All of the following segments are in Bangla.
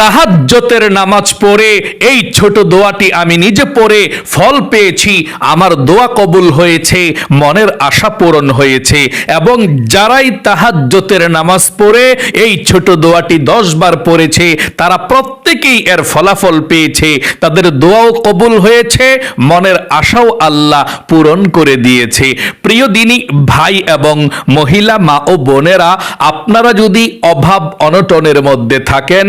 তাহাজ্জতের নামাজ পড়ে, এই ছোট দোয়াটি আমি নিজে পড়ে ফল পেয়েছি, আমার দোয়া কবুল হয়েছে, মনের আশা পূরণ হয়েছে। এবং যারাই তাহাজ্জতের নামাজ পড়ে, এই ছোট দোয়াটি দশ বার পড়েছে, তারা প্রত্যেকেই এর ফলাফল পেয়েছে। তাদের দোয়াও কবুল হয়েছে, মনের আশাও আল্লাহ পূরণ করে দিয়েছে। প্রিয় দিনী, ভাই এবং মহিলা, মা ও বোনেরা, আপনারা যদি অভাব অনটনের মধ্যে থাকেন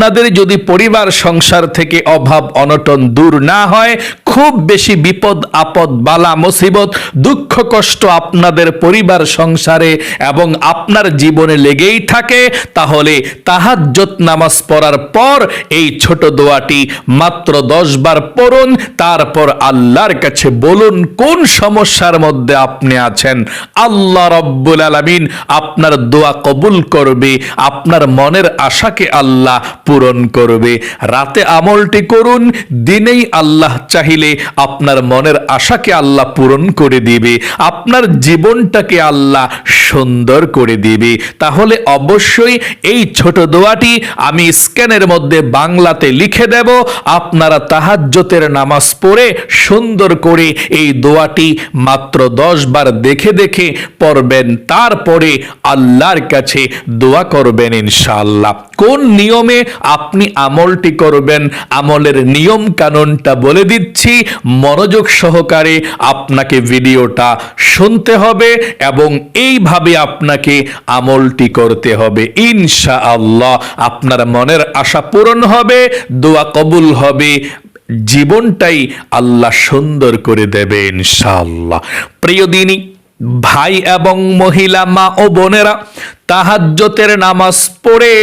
আপনাদের যদি পরিবার সংসার থেকে অভাব অনটন দূর না হয় খুব বেশি বিপদ, আপদ, বালা, মুসিবত, দুঃখ, কষ্ট আপনাদের পরিবার, সংসারে এবং আপনার জীবনে লেগেই থাকে, তাহলে তাহাজ্জত নামাজ পড়ার পর এই ছোট দোয়াটি মাত্র দশ বার পড়ুন, তারপর আল্লাহর কাছে বলুন কোন সমস্যার মধ্যে আপনি আছেন। আল্লাহ রব্বুল আলামিন আপনার দোয়া কবুল করবে, আপনার মনের আশাকে আল্লাহ পূরণ করবে। রাতে আমলটি করুন, দিনেই আল্লাহ চাহিলে আপনার মনের আশাকে আল্লাহ পূরণ করে দিবে, আপনার জীবনটাকে আল্লাহ সুন্দর করে দিবে। তাহলে অবশ্যই এই ছোট দোয়াটি আমি স্ক্যানের মধ্যে বাংলাতে লিখে দেব। আপনারা তাহাজ্জতের নামাজ পড়ে সুন্দর করে এই দোয়াটি মাত্র দশ বার দেখে দেখে পড়বেন, তারপরে আল্লাহর কাছে দোয়া করবেন ইনশাআল্লাহ। কোন নিয়মে আপনি আমলটি করবেন, আমলের নিয়ম কানুনটা বলে দিচ্ছি। মনোযোগ সহকারে আপনাকে ভিডিওটা শুনতে হবে এবং এইভাবে আপনাকে আমলটি করতে হবে। ইনশা আল্লাহ আপনার মনের আশা পূরণ হবে, দোয়া কবুল হবে, জীবনটাই আল্লাহ সুন্দর করে দেবে ইনশাআল্লাহ। প্রিয় দিনী ভাই এবং মহিলা মা ও বোনেরা, তাহাজ্জতের নামাজ পড়ে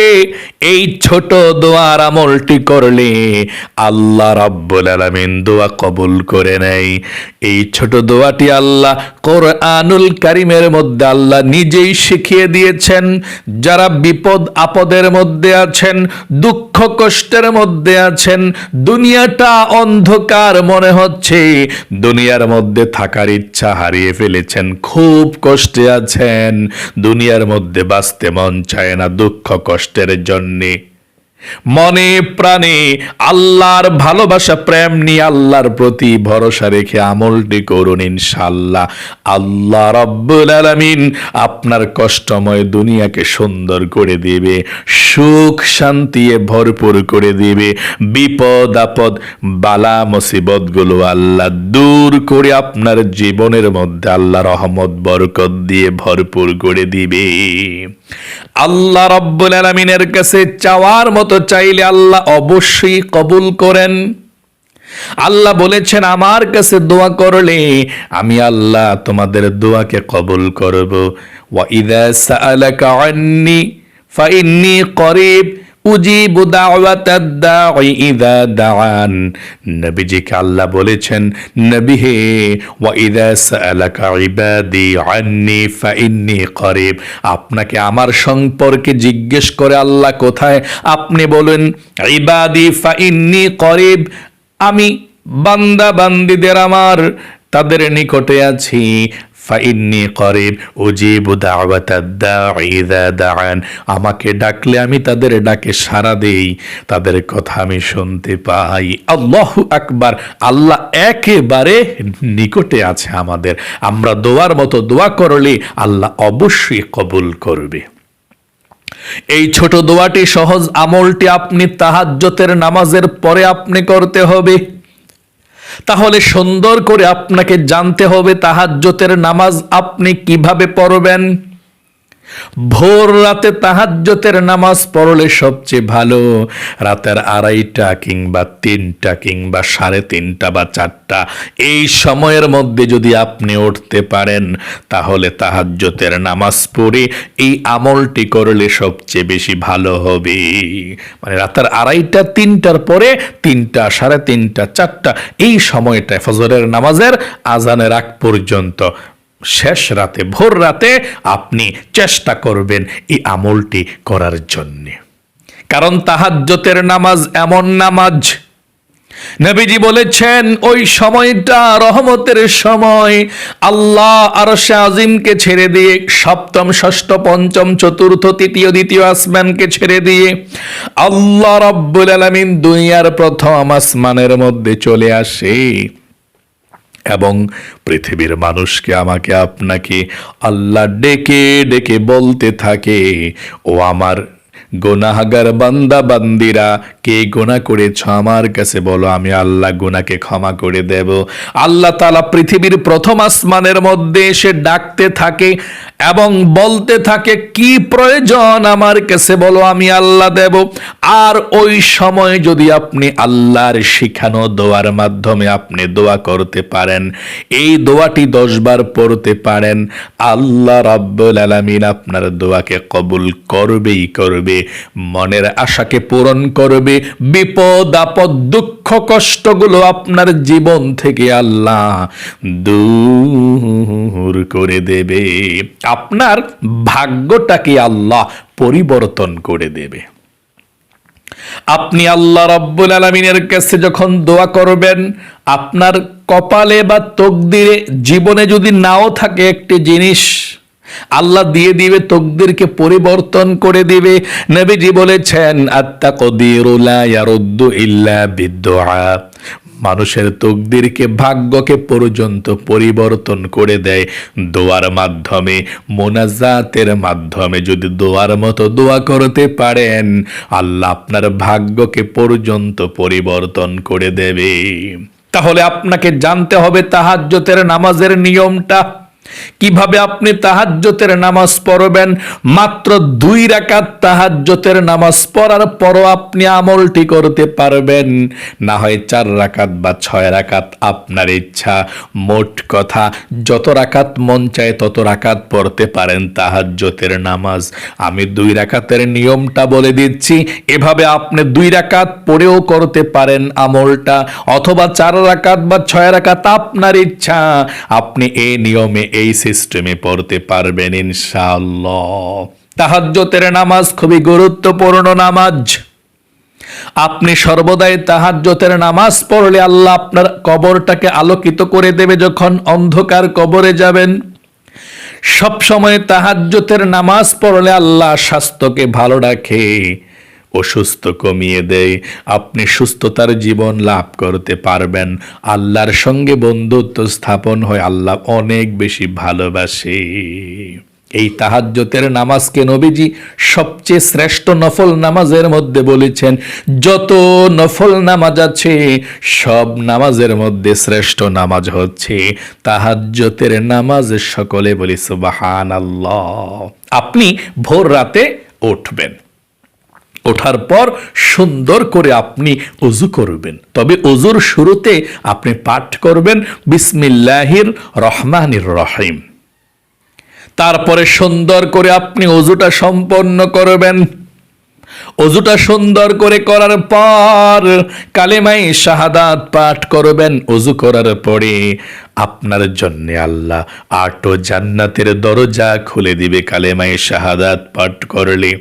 এই ছোট দোয়ার আমলটি করলে আল্লাহ রাব্বুল আলামিন দোয়া কবুল করে নেয়। এই ছোট দোয়াটি আল্লাহ কোরআনুল কারিমের মধ্যে আল্লাহ নিজেই শিখিয়ে দিয়েছেন। যারা বিপদ আপদের মধ্যে আছেন, দুঃখ কষ্টের মধ্যে আছেন, দুনিয়াটা অন্ধকার মনে হচ্ছে, দুনিয়ার মধ্যে থাকার ইচ্ছা হারিয়ে ফেলেছেন খুব কষ্টে আছেন। দুনিয়ার মধ্যে বাঁচতে মন চায় না দুঃখ কষ্টের জন্যে। মনে প্রাণে আল্লাহর ভালোবাসা, প্রেম নিয়ে আল্লাহর প্রতি ভরসা রেখে আমলটি করুন ইনশাল্লাহ আল্লাহ রব্বুল আলামিন আপনার কষ্টময় দুনিয়াকে সুন্দর করে দিবে, সুখ শান্তিয়ে ভরপুর করে দিবে। বিপদ, আপদ, বালা, মুসিবতগুলো আল্লাহ দূর করে আপনার জীবনের মধ্যে আল্লাহ রহমত, বরকত দিয়ে ভরপুর করে দিবে। আল্লাহ রব্বুল আলমিনের কাছে চাওয়ার মতো চাইলে আল্লাহ অবশ্যই কবুল করেন। আল্লাহ বলেছেন, আমার কাছে দোয়া করলে আমি আল্লাহ তোমাদের দোয়াকে কবুল করব। ওয়া ইদা সাআলাকা আন্নি ফাইন্নি করিব। উজিবু দাওয়াতাদ দাঈ দাআন। নবীজিকে আল্লাহ বলেছেন, নবী হে, ওয়া ইযা সাআলাকা ইবাদি আন্নি ফাইন্নি করিব। আপনাকে আমার সম্পর্কে জিজ্ঞেস করে আল্লাহ কোথায়? আপনি বলেন, ইবাদি ফাইন্নি করিব, আমি বান্দা বান্দিদের আমার, তাদের নিকটে আছি। ফাইন্নি করিব, উজিবু দাআন। আমাকে ডাকলে আমি তাদের ডাকে সাড়া দেই, তাদের কথা আমি শুনতে পাই। আল্লাহু আকবার, আল্লাহ একেবারে নিকটে আছে আমাদের। আমরা দোয়ার মতো দোয়া করলে আল্লাহ অবশ্যই কবুল করবে। এই ছোট দোয়াটি সহজ আমলটি আপনি তাহাজ্জতের নামাজের পরে আপনি করতে হবে। তাহলে সুন্দর করে আপনাকে জানতে হবে তাহাজ্জতের নামাজ আপনি কীভাবে পড়বেন? ভোর রাতে তাহাজ্জতের নামাজ পড়লে সবচেয়ে ভালো। রাতের আড়াইটা কিংবা তিনটা কিংবা সাড়ে তিনটা বা চারটা, এই সময়ের মধ্যে যদি আপনি উঠতে পারেন, তাহলে তাহাজ্জতের নামাজ পড়ে এই আমলটি করলে সবচেয়ে বেশি ভালো হবে। মানে রাতের আড়াইটা, তিনটার পরে তিনটা, সাড়ে তিনটা, চারটা, এই সময়টা ফজরের নামাজের আজানের আগ পর্যন্ত শেষ রাতে, ভোর রাতে আপনি চেষ্টা করবেন এই আমলটি করার জন্যে। কারণ তাহাজ্জতের নামাজ এমন নামাজ। নবীজি বলেছেন, ওই সময়টা রহমতের সময়। আল্লাহ আর আজিমকে ছেড়ে দিয়ে সপ্তম, ষষ্ঠ, পঞ্চম, চতুর্থ, তৃতীয়, দ্বিতীয় আসমানকে ছেড়ে দিয়ে আল্লাহ রব্বুল আলামিন দুনিয়ার প্রথম আসমানের মধ্যে চলে আসে। এবং পৃথিবীর মানুষকে আমাকে আপনাকে আল্লাহ ডেকে ডেকে বলতে থাকে ও আমার গোনাহাগার বান্দা বান্দিরা, কে গোনা করেছ আমার কাছে বলো, আমি আল্লাহ গোনাকে ক্ষমা করে দেব। আল্লাহ তালা পৃথিবীর প্রথম আসমানের মধ্যে এসে ডাকতে থাকে এবং বলতে থাকে, কি প্রয়োজন আমার কাছে বলো, আমি আল্লাহ দেব। আর ওই সময় যদি আপনি আল্লাহর শিখানো দোয়ার মাধ্যমে আপনি দোয়া করতে পারেন, এই দোয়াটি দশবার পড়তে পারেন, আল্লাহ রাব্বুল আলামিন আপনার দোয়াকে কবুল করবেই করবে। মনের আশাকে পূরণ করবে। বিপদ, আপদ, দুঃখ, কষ্টগুলো আপনার জীবন থেকে আল্লাহ দূর করে দেবে। আপনার ভাগ্যটাকে আল্লাহ পরিবর্তন করে দেবে। আপনি আল্লাহ রাব্বুল আলমিনের কাছে যখন দোয়া করবেন, আপনার কপালে বা তকদিরে, জীবনে যদি নাও থাকে একটি জিনিস আল্লাহ দিয়ে দিবে, তকদিরকে পরিবর্তন করে দিবে। নবীজি বলেছেন আত্মা কদিরুলা ইয়ারুদ্দু ইল্লা বিদ্দুআ মানুষের তকদিরকে ভাগ্যকে পর্যন্ত পরিবর্তন করে দেয় দোয়ার মাধ্যমে, মোনাজাতের মাধ্যমে। যদি দোয়ার মতো দোয়া করতে পারেন, আল্লাহ আপনার ভাগ্যকে পর্যন্ত পরিবর্তন করে দেবে। তাহলে আপনাকে জানতে হবে তাহাজ্জতের নামাজের নিয়মটা। কীভাবে আপনি তাহাজ্জতের নামাজ পড়বেন? মাত্র দুই রাকাত তাহাজ্জতের নামাজ পড়ার পরও আপনি আমলটি করতে পারবেন। না হয় চার রাকাত বা ছয় রাকাত আপনার ইচ্ছা। মোট কথা, যত রাকাত মন চায় তত রাকাত পড়তে পারেন তাহাজ্জতের নামাজ। আমি দুই রাকাতের নিয়মটা বলে দিচ্ছি। এভাবে আপনি দুই রাকাত পড়েও করতে পারেন আমলটা। অথবা চার রাকাত বা ছয় রাকাত আপনার ইচ্ছা। আপনি এই নিয়মে, এই সিস্টেমে পড়তে পারবেন ইনশাআল্লাহ। নামাজ খুবই গুরুত্বপূর্ণ নামাজ। আপনি সর্বদাই তাহাজ্জতের নামাজ পড়লে আল্লাহ আপনার কবরটাকে আলোকিত করে দেবে যখন অন্ধকার কবরে যাবেন। সব সময় তাহাজ্জতের নামাজ পড়লে আল্লাহ স্বাস্থ্যকে ভালো রাখে। অসুস্থ কমিয়ে দেয়। আপনি সুস্থতার জীবন লাভ করতে পারবেন। আল্লাহর সঙ্গে বন্ধুত্ব স্থাপন হয়, আল্লাহ অনেক বেশি ভালোবাসে। এই তাহাজ্জতের নামাজকে নবীজি সবচেয়ে শ্রেষ্ঠ নফল নামাজের মধ্যে বলেছেন, যত নফল নামাজ আছে, সব নামাজের মধ্যে শ্রেষ্ঠ নামাজ হচ্ছে তাহাজ্জতের নামাজ সকলে বলি সুবাহান আপনি ভোর রাতে উঠবেন। ওঠার পর সুন্দর করে আপনি অজু করবেন। তবে অজুর শুরুতে আপনি পাঠ করবেন, বিসমিল্লাহির রহমানির রহিম। তারপরে সুন্দর করে আপনি অজুটা সম্পন্ন করবেন। অজুটা সুন্দর করে করার পর কালেমাই শাহাদাত পাঠ করবেন। অজু করার পরে আপনার জন্য আল্লাহ আটো জান্নাতের দরজা খুলে দিবে কালেমাই শাহাদাত পাঠ করলে।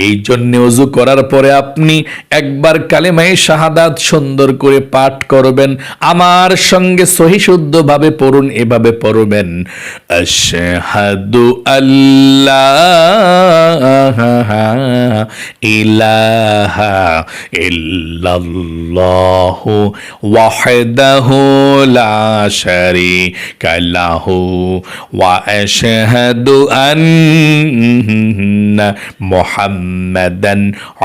এই জন্য অজু করার পরে আপনি একবার কালেমাই শাহাদাত সুন্দর করে পাঠ করবেন, আমার সঙ্গে সহিশুদ্ধভাবে পড়ুন, এভাবে পড়বেন। আশহাদু আল্লাহ ইলাহা ইল্লাল্লাহু ওয়াহদাহু লা ওয়া আশহাদু আন্না মুহাম্মাদান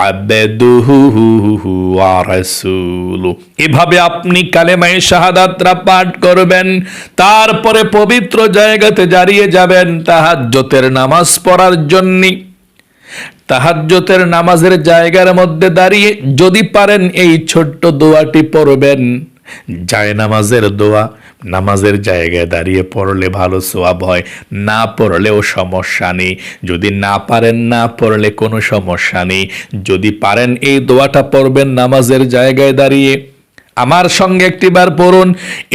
আবদুহু ওয়া রাসূলুহু এভাবে আপনি কালেমায়ে শাহাদাতরা পাঠ করবেন, তারপরে পবিত্র জায়গাতে দাঁড়িয়ে যাবেন তাহাজ্জতের নামাজ পড়ার জন্যে। তাহাজ্জতের নামাজের জায়গার মধ্যে দাঁড়িয়ে যদি পারেন এই ছোট্ট দোয়াটি পড়বেন। যায় নামাজের দোয়া নামাজের জায়গায় দাঁড়িয়ে পড়লে ভালো সোয়াব হয়, না পড়লেও সমস্যা নেই। যদি না পারেন, না পড়লে কোনো সমস্যা নেই। যদি পারেন, এই দোয়াটা পড়বেন নামাজের জায়গায় দাঁড়িয়ে। আমার সঙ্গে একটিবার পড়ুন।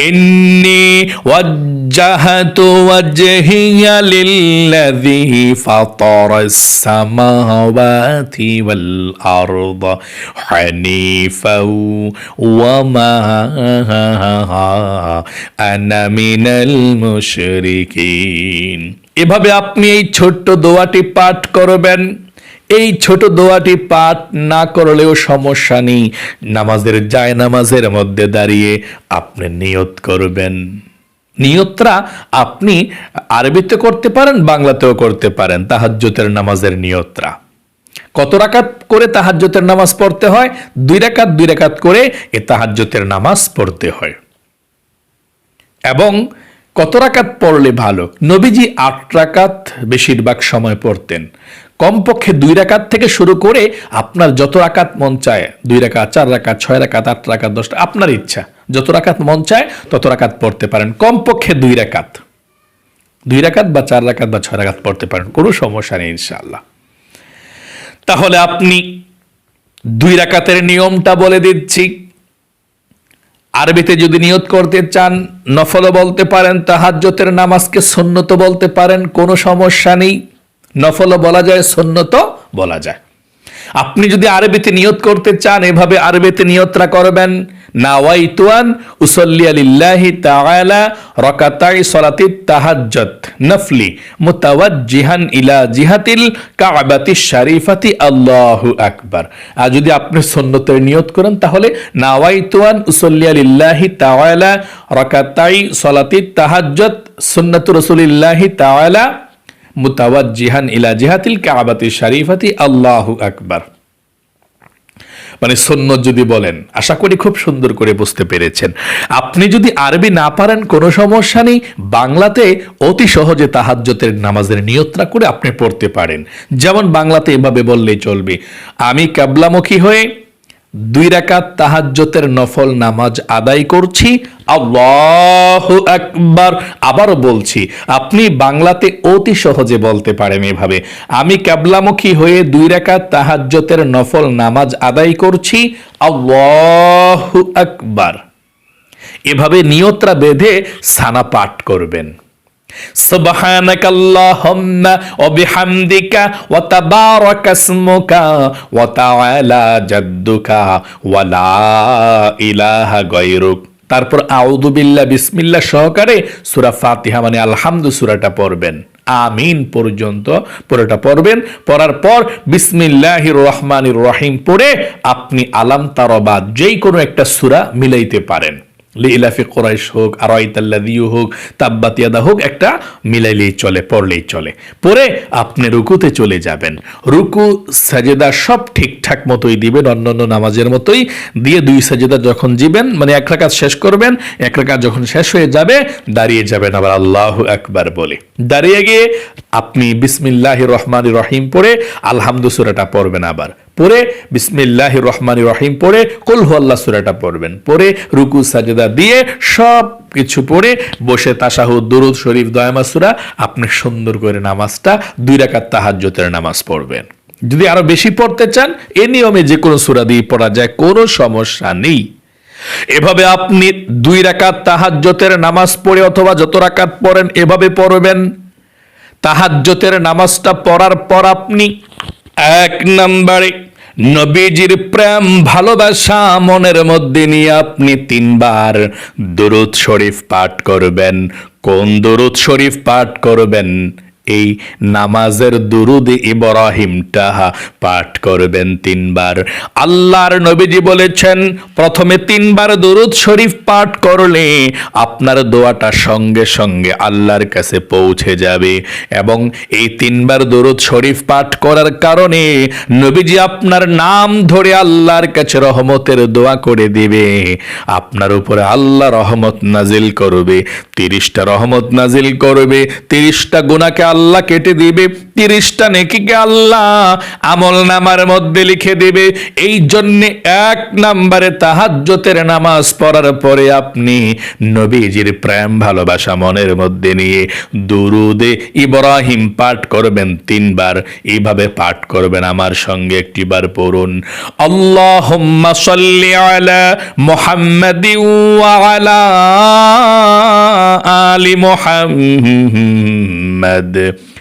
ইন্নি ওয়াজ্জাহাতু ওয়াজহিয়া লিল্লাযী ফাতারাস সামাওয়াতি ওয়াল আরদা হানিফাও ওয়া মা আনা মিনাল মুশরিকিন। এভাবে আপনি এই ছোট্ট দোয়াটি পাঠ করবেন। এই ছোট দোয়াটি পাঠ না করলেও সমস্যা নেই। নামাজের যায় নামাজের মধ্যে দাঁড়িয়ে আপনি নিয়ত করবেন। নিয়তরা আপনি আরবিতে করতে পারেন, বাংলাতেও করতে পারেন। তাহাজ্জুতের নামাজের নিয়তরা। কত রাকাত করে তাহাজ্জুতের নামাজ পড়তে হয়? দুই রাকাত দুই রাকাত করে এ তাহাজ্জুতের নামাজ পড়তে হয়। এবং কত রাকাত পড়লে ভালো? নবীজি আট রাকাত বেশিরভাগ সময় পড়তেন। কমপক্ষে দুই রাকাত থেকে শুরু করে আপনার যত রাকাত মন চায়, দুই রাকাত, চার রাকাত, ছয় রাকাত, আট রাকাত, দশটা, আপনার ইচ্ছা, যত রাকাত মন চায়, তত রাকাত পড়তে পারেন। কমপক্ষে দুই রাকাত। দুই রাকাত বা চার রাকাত বা ছয় রাকাত পড়তে পারেন, কোনো সমস্যা নেই ইনশাআল্লাহ। তাহলে আপনি দুই রাকাতের নিয়মটা বলে দিচ্ছি। আরবিতে যদি নিয়ত করতে চান নফলও বলতে পারেন তাহাজ্যতের নামাজকে সন্ন্যত বলতে পারেন, কোনো সমস্যা নেই। নফল বলা যায় সন্ন্যত বলা যায়। আপনি যদি আরবিতে নিয়ত করতে চান, এভাবে আরবিতে নিয়তরা করবেন। নাওয়াইতুয়ান উসল্লি আলিল্লাহি তাআলা রাকাতাই সলাতিত তাহাজ্জুদ, নফলি, মুতাওয়াজ্জিহান ইলা জিহাতিল কাবাতি শরীফাতি, আল্লাহু আকবার। আর যদি আপনি সুন্নতের নিয়ত করেন, তাহলে নাওয়াইতুয়ান উসল্লি আলিল্লাহি তাআলা রাকাতাই সলাতিত তাহাজ্জুদ, সুন্নাতু রাসূলিল্লাহি তাআলা মুতাওয়াজ্জিহান ইলা জিহাতিল কাবাতি শরীফাতি, আল্লাহু আকবার। মানে সন্ন্যত যদি বলেন, আশা করি খুব সুন্দর করে বুঝতে পেরেছেন। আপনি যদি আরবি না পারেন, কোনো সমস্যা নেই। বাংলাতে অতি সহজে তাহাজ্জতের নামাজের নিয়ত্রা করে আপনি পড়তে পারেন। যেমন বাংলাতে এভাবে বললেই চলবে, আমি কাবলামুখী হয়ে দুই রাকাত তাহাজ্জতের নফল নামাজ আদায় করছি। আল্লাহ একবার আবারও বলছি, আপনি বাংলাতে অতি সহজে বলতে পারেন এভাবে। আমি ক্যাবলামুখী হয়ে দুই রাকাত তাহাজ্জতের নফল নামাজ আদায় করছি। আল্লাহ একবার এভাবে নিয়ত্রা বেঁধে সানা পাঠ করবেন। سبحانك اللهم وبحمدك وتبارك اسمك وتعالى جدك ولا إله غيرك তারপর আউদু বিল্লাহ বিসমিল্লাহ সহকারে সূরা ফাতিহা মানে আলহামদু সূরাটা পড়বেন আমিন পর্যন্ত পুরোটা পড়বেন পড়ার পর বিসমিল্লাহির রহমানির রহিম পড়ে আপনি আলাম তারবা যেই কোনো একটা সূরা মিলাইতে পারেন লিলাফি কোরাইশ হোক আর দিউ হোক তাব্বাতিয়াদা হোক, একটা মিলাইলেই চলে, পড়লেই চলে। পরে আপনি রুকুতে চলে যাবেন। রুকু, সাজেদা সব ঠিকঠাক মতোই দিবেন, অন্যান্য নামাজের মতোই দিয়ে দুই সাজেদা যখন জিবেন মানে এক রাকাত শেষ করবেন, এক রাকাত যখন শেষ হয়ে যাবে, দাঁড়িয়ে যাবেন আবার আল্লাহ একবার বলে। দাঁড়িয়ে গিয়ে আপনি বিসমিল্লাহ রহমান রহিম পড়ে আলহামদু সুরাটা পড়বেন আবার। পরে বিসমিল্লাহ রহমান রহিম পড়ে, কুল আল্লাহ সুরাটা পড়বেন। পরে রুকু, সাজেদা দিয়ে সব কিছু পড়ে, বসে তাসাহুদ দুরুদ শরীফ, দয়ামা সুরা, আপনি সুন্দর করে নামাজটা দুই রাকাত তাহাজ্জতের নামাজ পড়বেন। যদি আরও বেশি পড়তে চান, এ নিয়মে যে কোনো সুরা দিয়ে পড়া যায়, কোনো সমস্যা নেই। এভাবে আপনি দুই রাকাত তাহাজ্জতের নামাজ পড়ে অথবা যত রাকাত পড়েন, এভাবে পড়বেন। তাহাজ্জতের নামাজটা পড়ার পর আপনি এক নম্বরে, নবীজির প্রেম, ভালোবাসা মনের মধ্যে নিয়ে আপনি তিনবার দরুদ শরীফ পাঠ করবেন। কোন দরুদ শরীফ পাঠ করবেন? এই নামাজের দুরুদ ইব্রাহিমটা পাঠ করবেন তিনবার। আল্লাহর নবীজি বলেছেন, প্রথমে তিনবার দুরুদ শরীফ পাঠ করলে আপনার দোয়াটা সঙ্গে সঙ্গে আল্লাহর কাছে পৌঁছে যাবে। এবং এই তিনবার দুরুদ শরীফ পাঠ করার কারণে নবীজি আপনার নাম ধরে আল্লাহর কাছে রহমতের দোয়া করে দিবে। আপনার উপরে আল্লাহ রহমত নাজিল করবে, তিরিশটা রহমত নাজিল করবে, তিরিশটা গুণাকে আল্লাহ কেটে দিবে। তিরিশটা নেকিকে আল্লাহ। আমল নামার মধ্যে লিখে দেবে, এই জন্যে এক নাম্বারে তাহাজ্জতের নামাজ পড়ার পরে আপনি নবীজির প্রেম ভালোবাসা মনের মধ্যে নিয়ে দুরুদে ইব্রাহিম পাঠ করবেন তিনবার। এইভাবে পাঠ করবেন আমার সঙ্গে একটিবার পড়ুন। সাল্লি আলা মুহাম্মাদি আলি মুহাম্মাদ।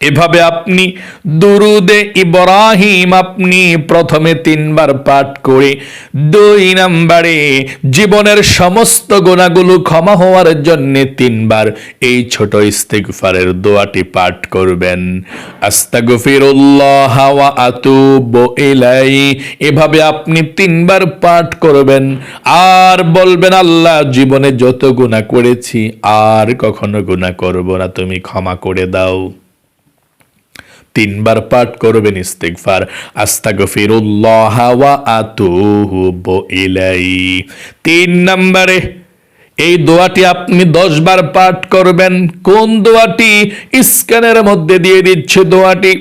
এভাবে আপনি দুরুদে ইব্রাহিম আপনি প্রথমে তিনবার পাঠ করে দুই নাম্বারে জীবনের সমস্ত গোনাগুলো ক্ষমা হওয়ার জন্য তিনবার এই ছোট ইস্তেগফারের দোয়াটি পাঠ করবেন। আস্তাগফিরুল্লাহ ওয়া আতুবু ইলাই এভাবে আপনি তিনবার পাঠ করবেন। আর বলবেন, আল্লাহ, জীবনে যত গুনাহ করেছি, আর কখনো গুনাহ করব না, তুমি ক্ষমা করে দাও। তিনবার পাঠ করবেন ইস্তেকফার আস্তাগফিরুল্লাহ ওয়া আতুবু ইলাই তিন নম্বরে, এই দোয়াটি আপনি দশ বার পাঠ করবেন। কোন দোয়াটি? স্ক্যানের মধ্যে দিয়ে দিচ্ছে দোয়াটি।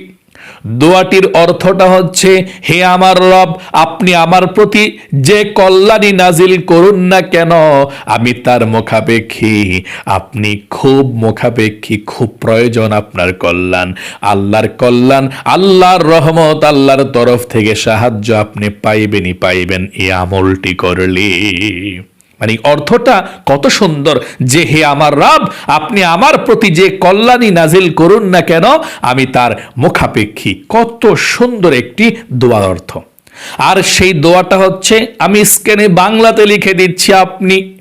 দোয়াটির অর্থটা হচ্ছে, হে আমার রব, আপনি আমার প্রতি যে কল্যাণী নাজিল করুন না কেন, আমি তার মুখাপেক্ষী। আপনি খুব মুখাপেক্ষী, খুব প্রয়োজন আপনার কল্যাণ। আল্লাহর কল্যাণ, আল্লাহর রহমত, আল্লাহর তরফ থেকে সাহায্য আপনি পাইবেনই পাইবেন, এই আমলটি করলে। মানে অর্থটা কত সুন্দর যে হে আমার রব, আপনি আমার প্রতি যে কল্যাণী নাজিল করুন না কেন, আমি তার মুখাপেক্ষী। কত সুন্দর একটি দোয়ার অর্থ। আর সেই দোয়াটা হচ্ছে, আমি স্ক্যানে বাংলাতে লিখে দিচ্ছি আপনি।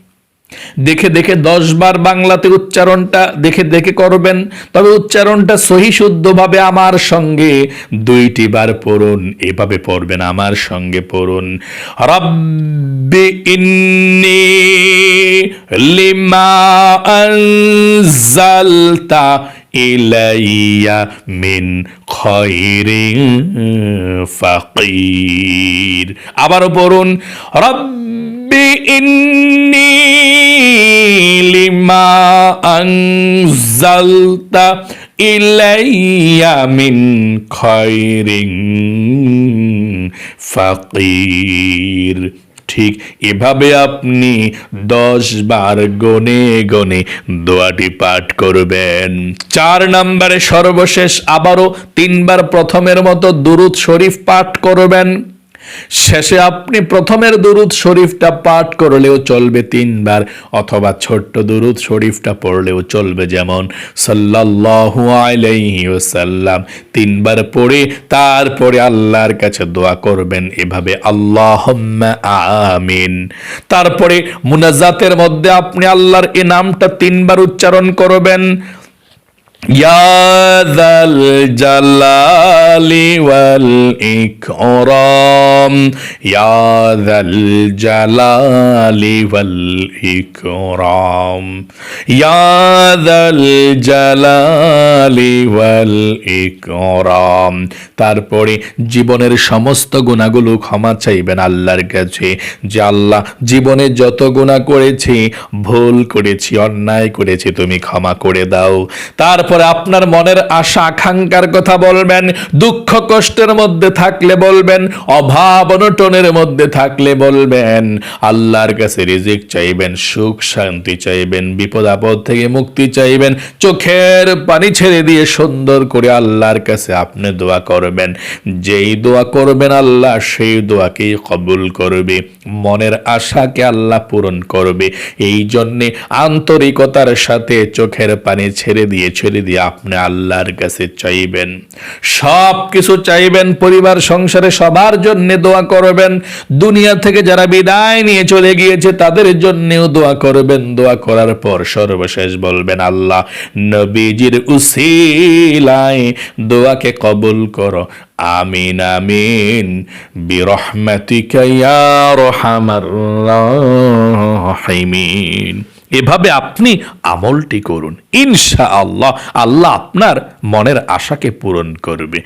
দেখে দেখে দশ বার বাংলাতে উচ্চারণটা দেখে দেখে করবেন। তবে উচ্চারণটা সহি শুদ্ধভাবে আমার সঙ্গে, দুইটি বার পড়ুন, এভাবে পড়বেন আমার সঙ্গে পড়ুন। রব্বি ইন্নি লিমা আনজালতা ইলাইয়া মিন খৈরিন ফাকির। আবারও পড়ুন, রব্বি ইন্নি লিমা আনজালতা ইলাইয়া মিন খৈরিন ফাকির ঠিক এভাবে আপনি দশ বার গনে গনে দোয়াটি পাঠ করবেন। চার নম্বরে সর্বশেষ আবারও তিনবার প্রথমের মতো দুরুদ শরীফ পাঠ করবেন। শেষে আপনি প্রথমের দুরুদ শরীফটা পাঠ করলেও চলবে তিনবার, অথবা ছোট্ট দুরুদ শরীফটা পড়লেও চলবে যেমন সাল্লাল্লাহু আলাইহি ওয়াসাল্লাম। তিনবার পড়ে তারপরে আল্লাহর কাছে দোয়া করবেন এভাবে, আল্লাহুম্মা আমিন। তারপরে মুনাজাতের মধ্যে আপনি আল্লাহর এ নামটা তিনবার উচ্চারণ করবেন। يا ذا الجلال والإكرام يا ذا الجلال والإكرام يا ذا الجلال والإكرام তারপরে জীবনের সমস্ত গুণাগুলো ক্ষমা চাইবেন আল্লাহর কাছে যে আল্লাহ জীবনে যত গুণা করেছি ভুল করেছি অন্যায় করেছি তুমি ক্ষমা করে দাও তারপর তারপরে আপনার মনের আশা, আকাঙ্ক্ষার কথা বলবেন, দুঃখ, কষ্টের মধ্যে থাকলে বলবেন, অভাব, অনটনের মধ্যে থাকলে বলবেন। আল্লাহর কাছে রিজিক চাইবেন, সুখ, শান্তি চাইবেন, বিপদ, আপদ থেকে মুক্তি চাইবেন, চোখের পানি ছেড়ে দিয়ে সুন্দর করে আল্লাহর কাছে আপনি দোয়া করবেন। যেই দোয়া করবেন আল্লাহ, সেই দোয়াকেই কবুল করবে। মনের আশাকে আল্লাহ পূরণ করবে। এই জন্যে আন্তরিকতার সাথে চোখের পানি ছেড়ে দিয়ে ছেড়ে দিয়ে আপনি আল্লাহর কাছে চাইবেন সব কিছু চাইবেন, পরিবার, সংসারে সবার জন্য দোয়া করবেন, দুনিয়া থেকে যারা বিদায় নিয়ে চলে গিয়েছে তাদের জন্যও দোয়া করবেন। দোয়া করার পর সর্বশেষ বলবেন, আল্লাহ নবীজির উসিলায় দোয়াকে কবুল করো। আমিন আমিন। বিরহমাতিকা রহমার রাহিমিন এভাবে আপনি আমলটি করুন। ইনশা আল্লাহ আল্লাহ আপনার মনের আশাকে পূরণ করবে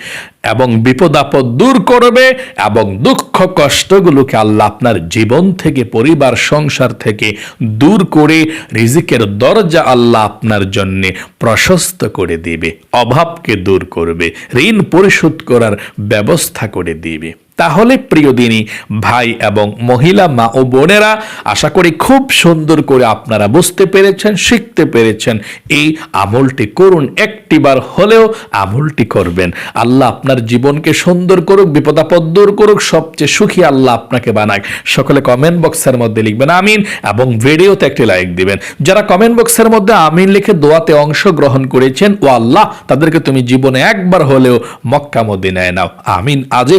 এবং বিপদ আপদ দূর করবে এবং দুঃখ কষ্টগুলোকে আল্লাহ আপনার জীবন থেকে, পরিবার, সংসার থেকে দূর করে রিজিকের দরজা আল্লাহ আপনার জন্য প্রশস্ত করে দিবে, অভাবকে দূর করবে, ঋণ পরিশোধ করার ব্যবস্থা করে দিবে। তাহলে প্রিয় দিনী, ভাই এবং মহিলা, মা ও বোনেরা, আশা করি খুব সুন্দর করে আপনারা বুঝতে পেরেছেন, শিখতে পেরেছেন। এই আমলটি করুন, একটিবার হলেও আমলটি করবেন। আল্লাহ আপনার জীবনকে সুন্দর করুক, বিপদাপদ দূর করুক, সবচেয়ে সুখী আল্লাহ আপনাকে বানাক। সকলে কমেন্ট বক্সের মধ্যে লিখবেন, আমিন এবং ভিডিওতে একটি লাইক দিবেন। যারা কমেন্ট বক্সের মধ্যে আমিন লিখে দোয়াতে অংশগ্রহণ করেছেন, ও আল্লাহ, তাদেরকে তুমি জীবনে একবার হলেও মক্কা মদিনায় নাও। আমিন আজ এ